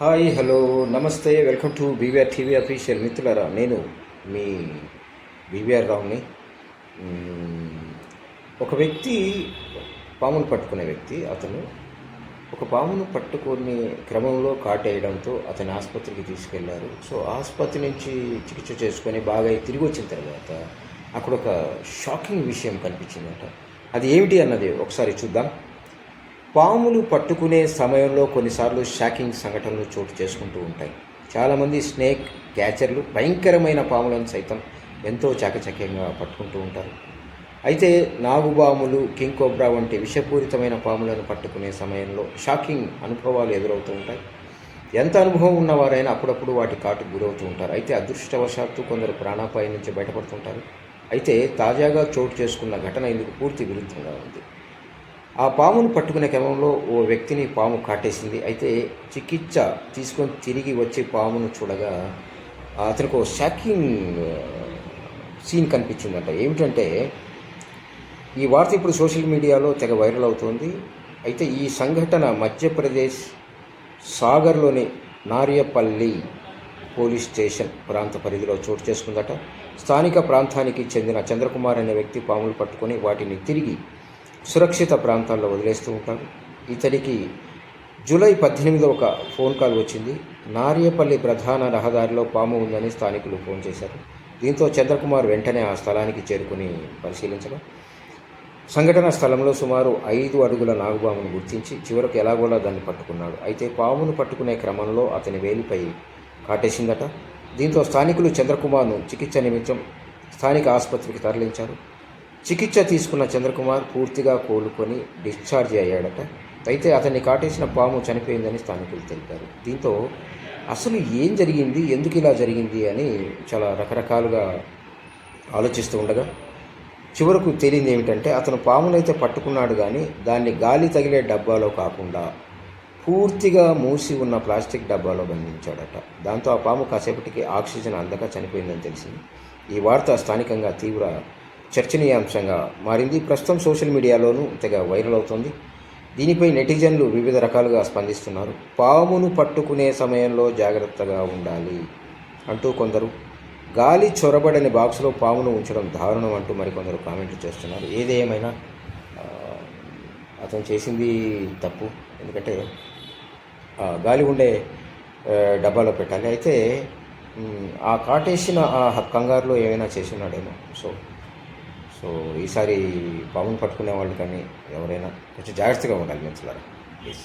Hi hello namaste welcome to BVR TV official మిత్రులరా. నేను మీ BVR రావుని. ఒక వ్యక్తి పామును పట్టుకునే వ్యక్తి అతను ఒక పామును పట్టుకునే క్రమంలో కాటేయడంతో అతని ఆసుపత్రికి తీసుకెళ్ళారు. సో ఆసుపత్రి నుంచి చికిత్స చేసుకొని బాగా తిరిగి వచ్చిన తర్వాత అక్కడ ఒక షాకింగ్ విషయం కనిపించిందట. అది ఏమిటి అన్నది ఒకసారి చూద్దాం. పాములు పట్టుకునే సమయంలో కొన్నిసార్లు షాకింగ్ సంఘటనలు చోటు చేసుకుంటూ ఉంటాయి. చాలామంది స్నేక్ క్యాచర్లు భయంకరమైన పాములను సైతం ఎంతో చాకచక్యంగా పట్టుకుంటూ ఉంటారు. అయితే నాగుబాములు కింగ్ కోబ్రా వంటి విషపూరితమైన పాములను పట్టుకునే సమయంలో షాకింగ్ అనుభవాలు ఎదురవుతూ ఉంటాయి. ఎంత అనుభవం ఉన్నవారైనా అప్పుడప్పుడు వాటి కాటు గురవుతూ ఉంటారు. అయితే అదృష్టవశాత్తు కొందరు ప్రాణాపాయం నుంచి బయటపడుతుంటారు అయితే తాజాగా చోటు చేసుకున్న ఘటన ఇందుకు పూర్తి విరుద్ధంగా ఉంది. ఆ పామును పట్టుకునే క్రమంలో ఓ వ్యక్తిని పాము కాటేసింది. అయితే చికిత్స తీసుకొని తిరిగి వచ్చి పామును చూడగా అతనికి ఒక షాకింగ్ సీన్ కనిపించిందంట. ఏమిటంటే ఈ వార్త ఇప్పుడు సోషల్ మీడియాలో తెగ వైరల్ అవుతోంది. అయితే ఈ సంఘటన మధ్యప్రదేశ్ సాగర్లోని నారియపల్లి పోలీస్ స్టేషన్ ప్రాంత పరిధిలో చోటు చేసుకుందట. స్థానిక ప్రాంతానికి చెందిన చంద్రకుమార్ అనే వ్యక్తి పాములు పట్టుకొని వాటిని తిరిగి సురక్షిత ప్రాంతాల్లో వదిలేస్తూ ఉంటారు. ఇతడికి జూలై పద్దెనిమిది ఒక ఫోన్ కాల్ వచ్చింది. నారియపల్లి ప్రధాన రహదారిలో పాము ఉందని స్థానికులు ఫోన్ చేశారు. దీంతో చంద్రకుమార్ వెంటనే ఆ స్థలానికి చేరుకుని పరిశీలించడం. సంఘటన స్థలంలో సుమారు ఐదు అడుగుల నాగుపామును గుర్తించి చివరకు ఎలాగోలా దాన్ని పట్టుకున్నాడు. అయితే పామును పట్టుకునే క్రమంలో అతని వేలిపై కాటేసిందట. దీంతో స్థానికులు చంద్రకుమార్ను చికిత్స నిమిత్తం స్థానిక ఆసుపత్రికి తరలించారు. చికిత్స తీసుకున్న చంద్రకుమార్ పూర్తిగా కోలుకొని డిశ్చార్జ్ అయ్యాడట. అయితే అతన్ని కాటేసిన పాము చనిపోయిందని స్థానికులు తెలిపారు. దీంతో అసలు ఏం జరిగింది? ఎందుకు ఇలా జరిగింది అని చాలా రకరకాలుగా ఆలోచిస్తూ ఉండగా చివరకు తేలింది ఏమిటంటే అతను పామునైతే పట్టుకున్నాడు కానీ దాన్ని గాలి తగిలే డబ్బాలో కాకుండా పూర్తిగా మూసి ఉన్న ప్లాస్టిక్ డబ్బాలో బంధించాడట. దాంతో ఆ పాము కాసేపటికి ఆక్సిజన్ అందక చనిపోయిందని తెలిసింది. ఈ వార్త స్థానికంగా తీవ్ర చర్చనీయాంశంగా మారింది. ప్రస్తుతం సోషల్ మీడియాలోనూ తెగ వైరల్ అవుతుంది. దీనిపై నెటిజన్లు వివిధ రకాలుగా స్పందిస్తున్నారు. పామును పట్టుకునే సమయంలో జాగ్రత్తగా ఉండాలి అంటూ కొందరు గాలి చొరబడని బాక్స్లో పామును ఉంచడం దారుణం అంటూ మరికొందరు కామెంట్లు చేస్తున్నారు. ఏదేమైనా అతను చేసింది తప్పు. ఎందుకంటే గాలి ఉండే డబ్బాలో పెట్టాలి. అయితే ఆ కాటేసిన ఆ కంగారులో ఏమైనా చేసి ఉన్నాడేమో. సో సో ఈసారి పామును పట్టుకునే వాళ్ళు కానీ ఎవరైనా కొంచెం జాగ్రత్తగా ఉండాలి మిత్రులారా ప్లీజ్